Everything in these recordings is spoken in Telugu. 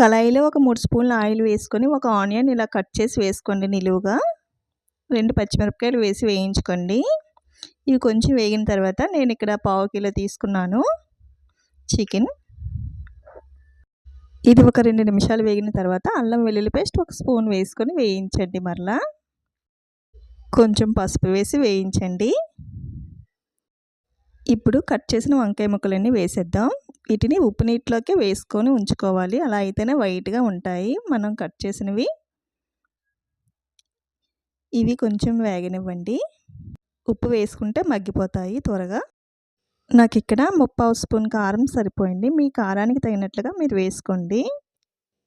కళాయిలో ఒక మూడు స్పూన్ల ఆయిల్ వేసుకొని ఒక ఆనియన్ ఇలా కట్ చేసి వేసుకోండి నిలువుగా. రెండు పచ్చిమిరపకాయలు వేసి వేయించుకోండి. ఇవి కొంచెం వేగిన తర్వాత నేను ఇక్కడ పావు కిలో తీసుకున్నాను చికెన్. ఇది ఒక రెండు నిమిషాలు వేగిన తర్వాత అల్లం వెల్లుల్లి పేస్ట్ ఒక స్పూన్ వేసుకొని వేయించండి మరలా. కొంచెం పసుపు వేసి వేయించండి. ఇప్పుడు కట్ చేసిన వంకాయ ముక్కలన్నీ వేసేద్దాం. వీటిని ఉప్పు నీటిలోకి వేసుకొని ఉంచుకోవాలి. అలా అయితేనే వైట్గా ఉంటాయి. మనం కట్ చేసినవి. ఇవి కొంచెం వేగనివ్వండి. ఉప్పు వేసుకుంటే మగ్గిపోతాయి త్వరగా. నాకు ఇక్కడ ముప్పావు స్పూన్ కారం సరిపోయింది. మీ కారానికి తగినట్లుగా మీరు వేసుకోండి.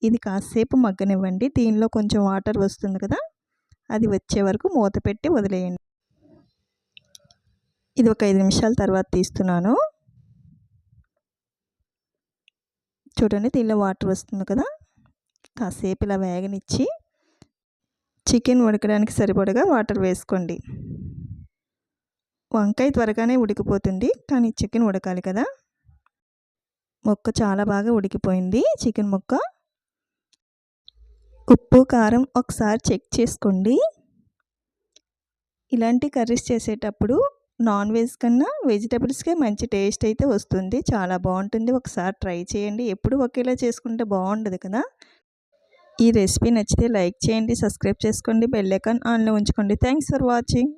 ఇది కాసేపు మగ్గనివ్వండి. దీనిలో కొంచెం వాటర్ వస్తుంది కదా? అది వచ్చే వరకు మూత పెట్టి వదిలేయండి. ఇది ఒక ఐదు నిమిషాల తర్వాత తీస్తున్నాను. చూడండి దీనిలో వాటర్ వస్తుంది కదా? కాసేపు ఇలా వేగనిచ్చి చికెన్ ఉడకడానికి సరిపడగా వాటర్ వేసుకోండి. వంకాయ త్వరగానే ఉడికిపోతుంది కానీ చికెన్ ఉడకాలి కదా? మొక్క చాలా బాగా ఉడికిపోయింది చికెన్ ముక్క. ఉప్పు కారం ఒకసారి చెక్ చేసుకోండి. ఇలాంటి కర్రీస్ చేసేటప్పుడు నాన్ వెజ్ కన్నా వెజిటబుల్స్కే మంచి టేస్ట్ అయితే వస్తుంది. చాలా బాగుంటుంది. ఒకసారి ట్రై చేయండి. ఎప్పుడు ఒకేలా చేసుకుంటే బాగుండదు కదా! ఈ రెసిపీ నచ్చితే లైక్ చేయండి సబ్స్క్రైబ్ చేసుకోండి బెల్ ఐకాన్ ఆన్లో ఉంచుకోండి. Thanks for watching.